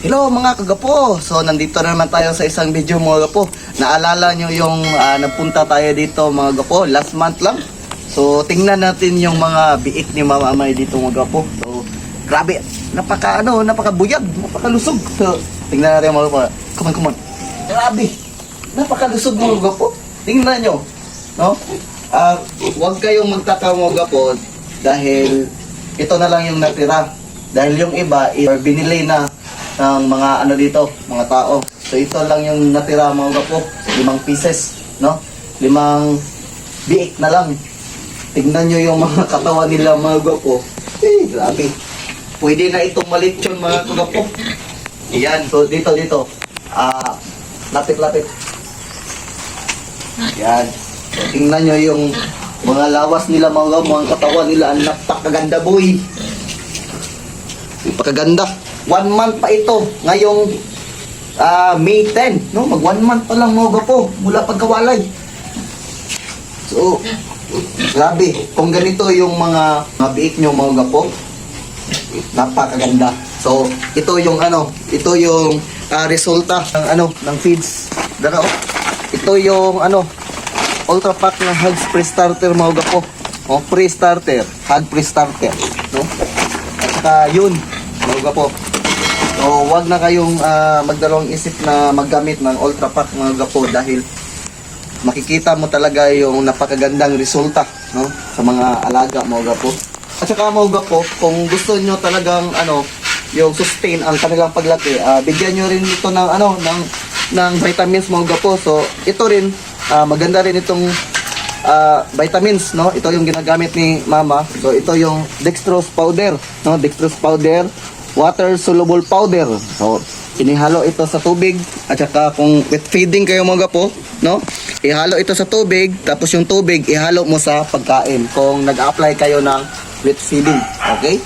Hello mga kagapo! So nandito na naman tayo sa isang video mga gapo. Naalala nyo yung ah, nagpunta tayo dito mga gapo, last month lang. So tingnan natin yung mga biik ni Mama Amay dito mga gapo. So grabe, napaka ano, napaka buyag, napaka lusog. So tingnan natin mga gapo. Come on, come on. Grabe, napaka lusog mga gapo. Tingnan nyo, no? Ah, huwag kayong magtaka mga gapo dahil ito na lang yung natira. Dahil yung iba, binili na ng mga ano dito, mga tao. So ito lang yung natira mga gapo, limang pieces, no? Limang biik na lang. Tignan nyo yung mga katawan nila mga gapo. Eh, grabe. Pwede na itong malitsyon mga kagapo. Yan, so dito, dito. Ah, lapit, lapit. Yan. So, tingnan nyo yung mga lawas nila mga gapo, mga katawan nila, ang napakaganda boy. Napakaganda. One month pa ito. Ngayong ah, May 10. No? Mag one month pa lang mga po. Mula pagkawalay. So, grabe. Kung ganito yung mga mabiik nyo mga gapo, napakaganda. So, ito yung ano, ito yung ah, resulta ng ano, ng feeds. Dara oh. Ito yung ano, ultra pack ng Hugs pre-starter mga gapo. O, pre-starter. Hug pre-starter. No? At saka yun, mga gapo. So, wag na kayong ah, magdalawang isip na maggamit ng ultra pack mga gapo dahil makikita mo talaga yung napakagandang resulta no sa mga alaga mga gapo. At saka mga gapo, kung gusto nyo talagang ano yung sustain ang kanilang paglaki, ah, bigyan nyo rin ito ng ano ng ng vitamins mga gapo. So, ito rin ah, maganda rin itong ah, vitamins, no? Ito yung ginagamit ni Mama. So, ito yung dextrose powder, no? Dextrose powder, water soluble powder. So, inihalo ito sa tubig at saka kung with feeding kayo mga po, no? Ihalo ito sa tubig, tapos yung tubig ihalo mo sa pagkain kung nag-apply kayo ng with feeding, okay?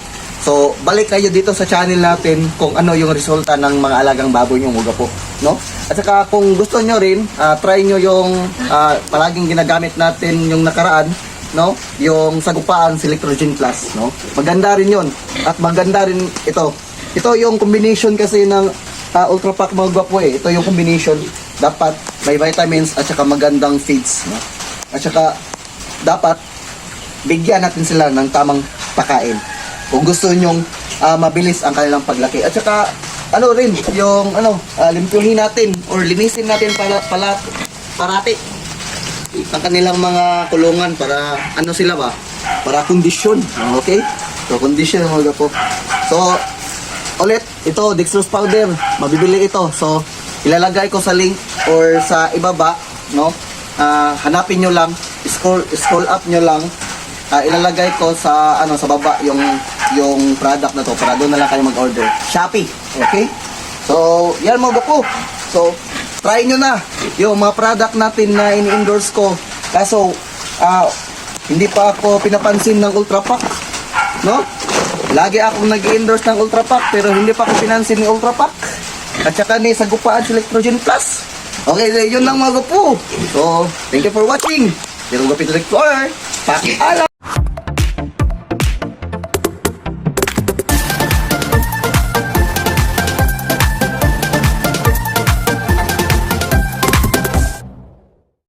So, balik kayo dito sa channel natin kung ano yung resulta ng mga alagang baboy nyo mga po, no? At saka kung gusto nyo rin, ah, try nyo yung ah, palaging ginagamit natin yung nakaraan, no? Yung sagupaan Selectrogen Plus, no? Maganda rin 'yon. At maganda rin ito. Ito yung combination kasi ng uh, Ultra Pack mga gwapo eh. Ito yung combination. Dapat may vitamins at saka magandang feeds, no? At saka dapat bigyan natin sila ng tamang pakain. Kung gusto nyong ah, mabilis ang kanilang paglaki. At saka ano rin, yung ano, uh, limpyuhin natin or linisin natin pala, pala parati ang kanilang mga kulungan para ano sila ba? Para kondisyon. Okay? So, kondisyon mga po. So, ulit, ito, dextrose powder. Mabibili ito. So, ilalagay ko sa link or sa ibaba, no? Ah, hanapin nyo lang, scroll, scroll up nyo lang. Ah, ilalagay ko sa ano sa baba yung yung product na to para doon na lang kayo mag-order. Shopee, okay? So, yan mga po. So, try nyo na yung mga product natin na ini-endorse ko. Kaso, ah, hindi pa ako pinapansin ng Ultra Pack. No? Lagi akong nag-endorse ng Ultra Pack pero hindi pa ako pinansin ni Ultra Pack. At saka ni Sagupaan Electrogen Plus. Okay, yun lang mga po. So, thank you for watching. Pero gupit core. Pakialam!